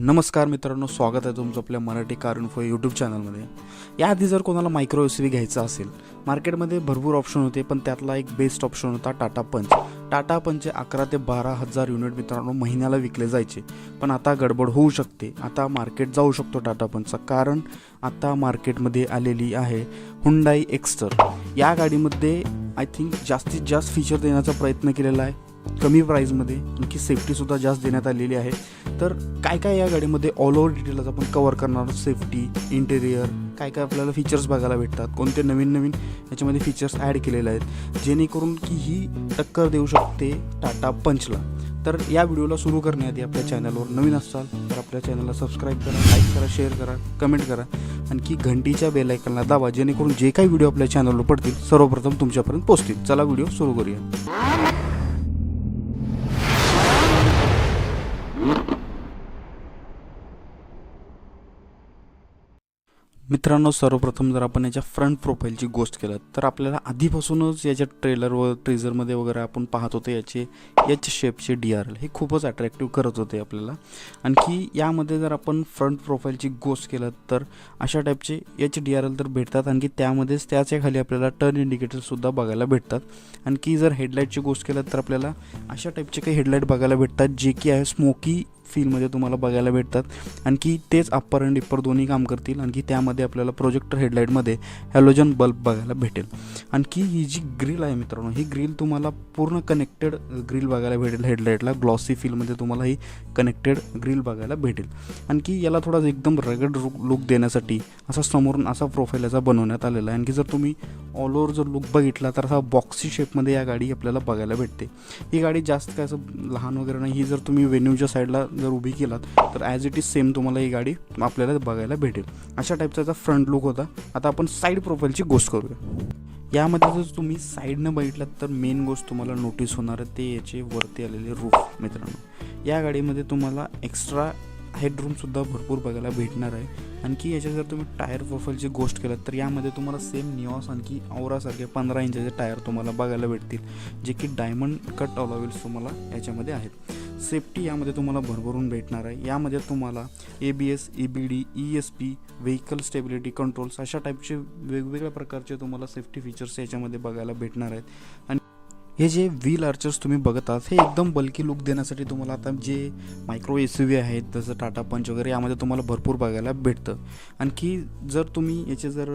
नमस्कार मित्रांनो स्वागत आहे तुमचं आपल्या मराठी कार इन्फो यूट्यूब चॅनलमध्ये याआधी जर कोणाला मायक्रो एस व्ही घ्यायचा असेल मार्केटमध्ये भरपूर ऑप्शन होते पण त्यातला एक बेस्ट ऑप्शन होता टाटा पंच टाटा पंचचे अकरा ते बारा हजार युनिट मित्रांनो महिन्याला विकले जायचे. पण आता गडबड होऊ शकते. आता मार्केट जाऊ शकतो टाटा पंचचा कारण आता मार्केटमध्ये आलेली आहे हुंडाई एक्स्टर या गाडीमध्ये आय थिंक जास्तीत जास्त फीचर देण्याचा प्रयत्न केलेला आहे. कमी प्राईजमध्ये आणखी सेफ्टीसुद्धा जास्त देण्यात आलेली आहे. तर काय काय या गाडीमध्ये ऑल ओव्हर डिटेल्स आपण कवर करणार सेफ्टी इंटेरियर काय काय आपल्याला फीचर्स बघायला भेटतात? कोणते नवीन नवीन याच्यामध्ये फीचर्स ॲड केलेले आहेत? जेणेकरून की ही टक्कर देऊ शकते टाटा पंचला तर या व्हिडिओला सुरू करण्याआधी आपल्या चॅनलवर नवीन असाल तर आपल्या चॅनलला सबस्क्राईब करा लाईक करा शेअर करा कमेंट करा. आणखी घंटीच्या बेलायकनला दाबा जेणेकरून जे काही व्हिडिओ आपल्या चॅनलवर पडतील सर्वप्रथम तुमच्यापर्यंत पोचतील चला व्हिडिओ सुरू करूया. मित्रांनो सर्वप्रथम जर आपण याच्या फ्रंट प्रोफाईलची गोष्ट केलं तर आपल्याला आधीपासूनच याच्या ट्रेलर व ट्रेझरमध्ये वगैरे आपण पाहत होतो याचे एच शेपचे डी आर एल हे खूपच अट्रॅक्टिव्ह करत होते आपल्याला. आणखी यामध्ये जर आपण फ्रंट प्रोफाईलची गोष्ट केलं तर अशा टाईपचे एच डी आर एल तर भेटतात. आणखी त्यामध्येच त्याच्याखाली आपल्याला टर्न इंडिकेटरसुद्धा बघायला भेटतात. आणखी जर हेडलाईटची गोष्ट केलं तर आपल्याला अशा टाईपचे काही हेडलाईट बघायला भेटतात जे की आहे स्मोकी फीलमध्ये तुम्हाला बघायला भेटतात. आणखी तेच अप्पर अँड डिप्पर दोन्ही काम करतील. आणखी त्यामध्ये आपल्याला प्रोजेक्टर हेडलाईटमध्ये हॅलोजन बल्ब बघायला भेटेल. आणखी ही जी ग्रिल आहे मित्रांनो ही ग्रिल तुम्हाला पूर्ण कनेक्टेड ग्रिल बघायला भेटेल. हेडलाईटला ग्लॉसी फीलमध्ये तुम्हाला ही कनेक्टेड ग्रिल बघायला भेटेल. आणखी याला थोडा एकदम रगड लुक देण्यासाठी असा समोरून असा प्रोफाईल याचा बनवण्यात आलेला आहे. आणखी जर तुम्ही ऑल ओव्हर जर लुक बघितला तर असा बॉक्सी शेपमध्ये या गाडी आपल्याला बघायला भेटते. ही गाडी जास्त काय असं लहान वगैरे नाही ही जर तुम्ही वेन्यूच्या साईडला जर उभी केलात तर ॲज इट इज सेम तुम्हाला ही गाडी आपल्याला बघायला भेटेल. अशा टाईपचा याचा फ्रंट लुक होता. आता आपण साईड प्रोफाईलची गोष्ट करूया. यामध्ये जर तुम्ही साईडनं बघितलात तर मेन गोष्ट तुम्हाला नोटीस होणार आहे ते याचे वरती आलेले रूफ मित्रांनो. या गाडीमध्ये तुम्हाला एक्स्ट्रा हेडरूमसुद्धा भरपूर बघायला भेटणार आहे. आणखी याच्या जर तुम्ही टायर प्रोफाईलची गोष्ट केलं तर यामध्ये तुम्हाला सेम निऑस आणखी औरासारखे पंधरा इंचाचे टायर तुम्हाला बघायला भेटतील जे की डायमंड कट ऑलॉवेल्स तुम्हाला याच्यामध्ये आहेत. सेफ्टी यामध्ये तुम्हाला भरभरून भेटणार आहे. यामध्ये तुम्हाला A B S E B D E S P vehicle stability controls अशा टाईपचे वेगवेगळ्या प्रकारचे तुम्हाला सेफ्टी फीचर्स याच्यामध्ये बघायला भेटणार आहेत. आणि हे जे व्हील आर्चर्स तुम्ही बघत आहात हे एकदम बल्की लुक देण्यासाठी तुम्हाला आता जे मायक्रो एस यू व्ही आहेत जसं टाटा पंच वगैरे यामध्ये तुम्हाला भरपूर बघायला भेटतं. आणखी जर तुम्ही याचे जर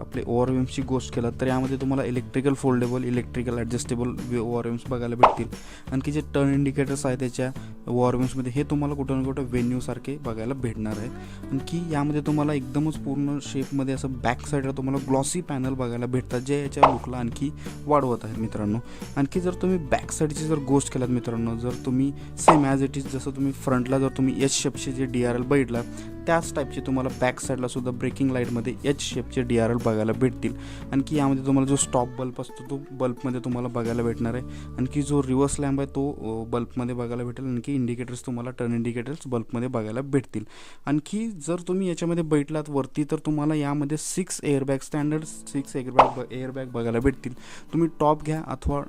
आपले ओव्हरवेम्सची गोष्ट केलात तर यामध्ये तुम्हाला electrical foldable electrical adjustable ORVMs बघायला भेटतील. आणखी जे टर्न इंडिकेटर्स आहेत त्याच्या ओव्हरवेम्समध्ये हे तुम्हाला कुठं ना कुठं वेन्यूसारखे बघायला भेटणार आहेत. आणखी यामध्ये तुम्हाला एकदमच पूर्ण शेपमध्ये असं बॅक साईडला तुम्हाला ग्लॉसी पॅनल बघायला भेटतात जे याच्या लुकला आणखी वाढवत आहेत मित्रांनो. आणखी जर तुम्ही बॅक साईडची जर गोष्ट केलात मित्रांनो जर तुम्ही सेम ॲज इट इज जसं तुम्ही फ्रंटला जर तुम्ही एच शेपचे जे डी आर एल बघितला त्याच टाईपचे तुम्हाला बॅक साईडला सुद्धा ब्रेकिंग लाईटमध्ये एच शेपचे डी आर एल बघायला भेटतील. आणखी यामध्ये तुम्हाला जो स्टॉप बल्ब असतो तो बल्बमध्ये तुम्हाला बघायला भेटणार आहे. आणखी जो रिव्हर्स लॅम्प आहे तो बल्बमध्ये बघायला भेटेल. आणखी इंडिकेटर्स तुम्हाला टर्न इंडिकेटर्स बल्बमध्ये बघायला भेटतील. आणखी जर तुम्ही याच्यामध्ये बैठलात वरती तर तुम्हाला यामध्ये six airbag standard six airbag airbag बघायला भेटतील. तुम्ही टॉप घ्या अथवा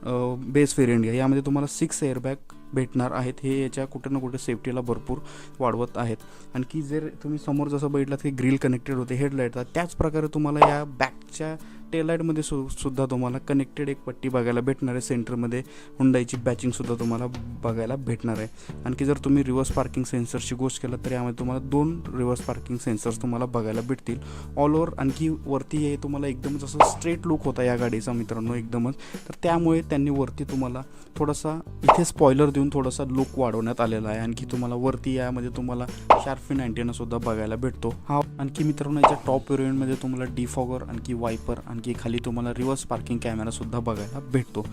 बेस व्हेरियंट घ्या. यामध्ये तुम्हाला सिक्स एअरबॅग भेटणार आहेत हे याच्या कुठे ना कुठे सेफ्टीला भरपूर वाढवत आहेत. आणखी जर तुम्ही समोर जसं बघितलात की ग्रिल कनेक्टेड होते हेडलाईट त्याच प्रकारे तुम्हाला या बॅकच्या टेलाईटमध्ये सु सुद्धा तुम्हाला कनेक्टेड एक पट्टी बघायला भेटणार आहे. सेंटरमध्ये हुंडाईची बॅचिंगसुद्धा तुम्हाला बघायला भेटणार आहे. आणखी जर तुम्ही रिव्हर्स पार्किंग सेन्सरची गोष्ट केलं तर यामध्ये तुम्हाला दोन रिव्हर्स पार्किंग सेन्सर्स तुम्हाला बघायला भेटतील. ऑल ओव्हर आणखी वरती हे तुम्हाला एकदमच असं स्ट्रेट लुक होता या गाडीचा मित्रांनो एकदमच. तर त्यामुळे त्यांनी वरती तुम्हाला थोडासा इथे स्पॉयलर देऊन थोडासा लुक वाढवण्यात आलेला आहे. आणखी तुम्हाला वरती यामध्ये तुम्हाला शार्फिन अँटेना बघायला भेटतो. हा आणखी मित्रांनो याच्या टॉप व्हेरियंटमध्ये तुम्हाला डिफॉगर आणखी वायपर आणखी खाली तुम्हाला रिव्हर्स पार्किंग कॅमेरासुद्धा बघायला भेटतो.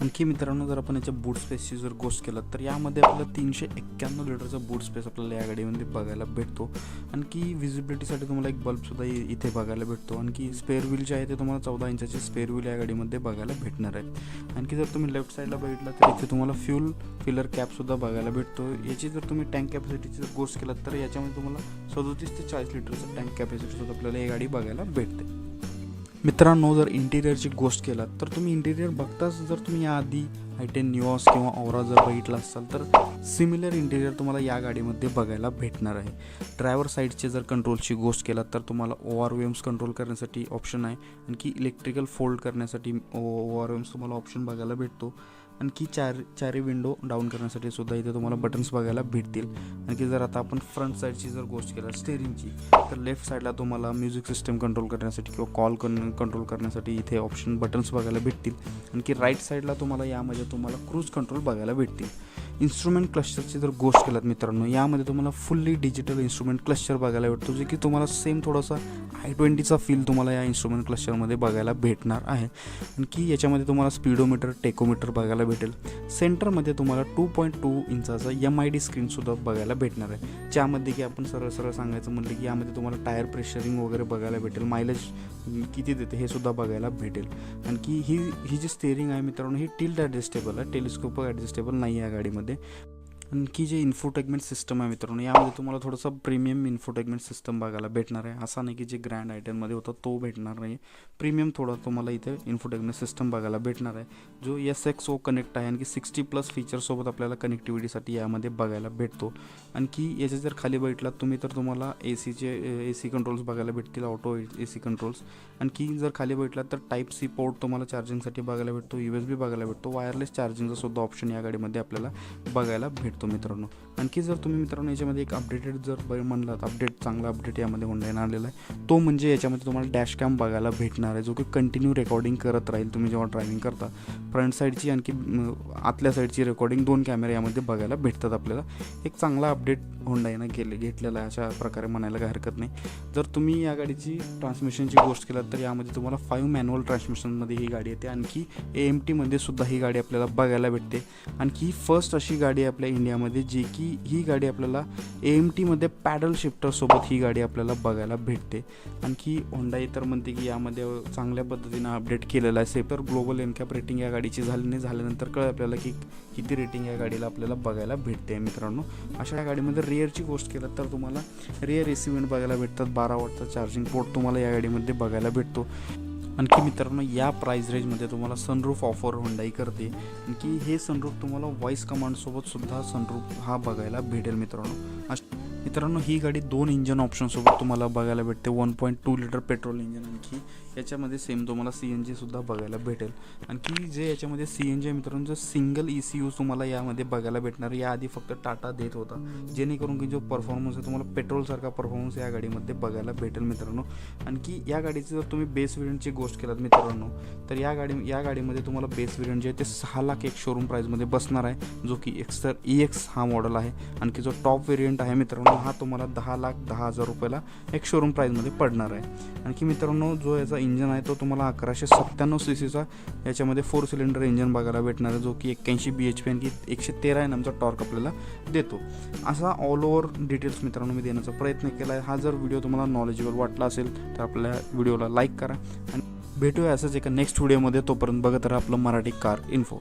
आणखी मित्रांनो जर आपण याच्या बूट स्पेसची जर गोष्ट केलं तर यामध्ये आपल्याला तीनशे एक्क्याण्णव लिटरचा बूट स्पेस आपल्याला या गाडीमध्ये बघायला भेटतो. आणखी विजिबिलिटीसाठी तुम्हाला एक बल्बसुद्धा इथे बघायला भेटतो. आणखी स्पेअर व्हील जे आहे ते तुम्हाला चौदा इंचाचे स्पेअर व्हील या गाडीमध्ये बघायला भेटणार आहेत. आणखी जर तुम्ही लेफ्ट साईडला बघितलं तर इथे तुम्हाला फ्यूल फिलर कॅपसुद्धा बघायला भेटतो. याची जर तुम्ही टँक कॅपॅसिटीची जर गोष्ट केलात तर याच्यामध्ये तुम्हाला सदोतीस ते चाळीस लिटरचं टँक कॅपॅसिटी आपल्याला ही गाडी बघायला भेटते. मित्रांनो जर इंटिरियरची गोष्ट केलात तर तुम्ही इंटिरियर बघताच जर तुम्ही याआधी आय टेन न्यूऑस किंवा ओरा जर बघितला असाल तर सिमिलर इंटिरियर तुम्हाला या गाडीमध्ये बघायला भेटणार आहे. ड्रायव्हर साईडचे जर कंट्रोलची गोष्ट केलात तर तुम्हाला ओ आर वेम्स कंट्रोल करण्यासाठी ऑप्शन आहे. आणखी इलेक्ट्रिकल फोल्ड करण्यासाठी ओ आर वेम्स तुम्हाला ऑप्शन बघायला भेटतो. आणखी चार चारी विंडो डाऊन करण्यासाठी सुद्धा इथे तुम्हाला बटन्स बघायला भेटतील. आणखी जर आता आपण फ्रंट साईडची जर गोष्ट केला स्टेरिंगची तर लेफ्ट साईडला तुम्हाला म्युझिक सिस्टम कंट्रोल करण्यासाठी किंवा कॉल कंट्रोल करण्यासाठी इथे ऑप्शन बटन्स बघायला भेटतील. आणखी राईट साईडला तुम्हाला यामध्ये तुम्हाला क्रूज कंट्रोल बघायला भेटतील. इन्स्ट्रुमेंट क्लस्टरची जर गोष्ट केलात मित्रांनो यामध्ये तुम्हाला फुल्ली डिजिटल इन्स्ट्रुमेंट क्लस्टर बघायला भेटतो जे की तुम्हाला सेम थोडासा आय ट्वेंटीचा फील तुम्हाला या इन्स्ट्रुमेंट क्लस्टरमध्ये बघायला भेटणार आहे. आणखी याच्यामध्ये तुम्हाला स्पीडोमीटर टेकोमीटर बघायला भेटेल. सेंटरमध्ये तुम्हाला टू पॉईंट टू इंचाचा एम आय डी स्क्रीनसुद्धा बघायला भेटणार आहे. ज्यामध्ये की आपण सरळ सरळ सांगायचं म्हटलं की यामध्ये तुम्हाला टायर प्रेशरिंग वगैरे बघायला भेटेल. मायलेज किती देते हे सुद्धा बघायला भेटेल. आणखी ही ही जी स्टेअरिंग आहे मित्रांनो ही टिल्ट ॲडजस्टेबल आहे. टेलिस्कोप ॲडजस्टेबल नाही आहे या गाडीमध्ये. आणखी जे इन्फोटेकमेंट सिस्टम आहे मित्रांनो यामध्ये तुम्हाला थोडंसं प्रीमियम इन्फोटेकमेंट सिस्टम बघायला भेटणार आहे. असा नाही की जे ग्रँड आयटममध्ये होता तो भेटणार नाही. प्रीमियम थोडा तुम्हाला इथे इन्फोटेकमेंट सिस्टम बघायला भेटणार आहे. जो एस एक्स ओ कनेक्ट आहे आणखी सिक्स्टी प्लस फीचरसोबत आपल्याला कनेक्टिव्हिटीसाठी यामध्ये बघायला भेटतो. आणखी याचे जर खाली बैठला तुम्ही तर तुम्हाला ए सीचे ए सी कंट्रोल्स बघायला भेटतील ऑटो ए सी कंट्रोल्स आणखी जर खाली बैठला तर टाईप सी पोर्ट तुम्हाला चार्जिंगसाठी बघायला भेटतो यू एस बी बघायला भेटतो. वायरलेस चार्जिंगचा सुद्धा ऑप्शन या गाडीमध्ये आपल्याला बघायला भेटतो. मित्रांनो. आणखी जर तुम्ही मित्रांनो याच्यामध्ये एक अपडेटेड जर ब- म्हणलात अपडेट चांगला अपडेट यामध्ये होंडाईनं आलेला आहे. तो म्हणजे याच्यामध्ये तुम्हाला डॅश कॅम बघायला भेटणार आहे जो की कंटिन्यू रेकॉर्डिंग करत राहील तुम्ही जेव्हा ड्रायव्हिंग करता. फ्रंट साईडची आणखी आतल्या साईडची रेकॉर्डिंग दोन कॅमेरे यामध्ये बघायला भेटतात आपल्याला. एक चांगला अपडेट होंडाईनं केले घेतलेला आहे अशा प्रकारे म्हणायला काही हरकत नाही. जर तुम्ही या गाडीची ट्रान्समिशनची गोष्ट केलात तर यामध्ये तुम्हाला फाईव्ह मॅन्युअल ट्रान्समिशनमध्ये ही गाडी येते. आणखी ए एम टीमध्ये सुद्धा ही गाडी आपल्याला बघायला भेटते. आणखी ही फर्स्ट अशी गाडी आपल्या इंडिया इंडियामध्ये जे की ही गाडी आपल्याला ए एम टीमध्ये पॅडल शिफ्टरसोबत ही गाडी आपल्याला बघायला भेटते. आणखी होंडाई तर म्हणते की यामध्ये चांगल्या पद्धतीनं अपडेट केलेलं आहे. सेपर ग्लोबल एनकॅप रेटिंग या गाडीची झाली नाही झाल्यानंतर कळ आपल्याला की किती रेटिंग या गाडीला आपल्याला बघायला भेटते मित्रांनो. अशा या गाडीमध्ये रिअरची गोष्ट केलं तर तुम्हाला रिअर एसिव्हेंट बघायला भेटतात. बारा वॉटचा चार्जिंग पोर्ट तुम्हाला या गाडीमध्ये बघायला भेटतो. आणखी मित्रांनो या प्राईज रेंजमध्ये तुम्हाला सनरूफ ऑफर हुंडाई करते. आणखी हे सनरूफ तुम्हाला व्हॉइस कमांडसोबत सुद्धा सनरूफ हा बघायला भेटेल मित्रांनो. अश- मित्रांनो ही गाडी दोन इंजन ऑप्शनसोबत तुम्हाला बघायला भेटते. One point two litre petrol engine आणखी. याच्यामध्ये सेम तुम्हाला सी एन जीसुद्धा बघायला भेटेल. आणखी जे याच्यामध्ये सी एन जी आहे मित्रांनो जो सिंगल ई सी यू तुम्हाला यामध्ये बघायला भेटणार. याआधी फक्त टाटा देत होता. जेणेकरून की जो परफॉर्मन्स आहे तुम्हाला पेट्रोलसारखा परफॉर्मन्स या गाडीमध्ये बघायला भेटेल मित्रांनो. आणखी या गाडीची जर तुम्ही बेस वेरियंटची गोष्ट केलात मित्रांनो तर या गाडी या गाडीमध्ये तुम्हाला बेस वेरियंट जे आहे ते सहा लाख एक शोरूम प्राईजमध्ये बसणार आहे. जो की एक्सर ई एक्स हा मॉडेल आहे. आणखी जो टॉप वेरियंट आहे मित्रांनो मित्रांनो हा तुम्हाला दहा लाख दहा हजार रुपयाला एक शोरूम प्राईजमध्ये पडणार आहे. आणखी मित्रांनो जो याचा इंजन आहे तो तुम्हाला अकराशे सत्त्याण्णव सी सीचा याच्यामध्ये फोर सिलेंडर इंजन बघायला भेटणार आहे जो की एक्क्याऐंशी बी एच पी आणखी एकशे तेरा एन एमचा टॉर्क आपल्याला देतो. असा ऑल ओव्हर डिटेल्स मित्रांनो मी देण्याचा प्रयत्न केला आहे हा जर व्हिडिओ तुम्हाला नॉलेजेबल वाटला असेल तर आपल्या व्हिडिओला लाईक करा. आणि भेटूया असंच एका नेक्स्ट व्हिडिओमध्ये तोपर्यंत बघत राहा आपलं मराठी कार इन्फो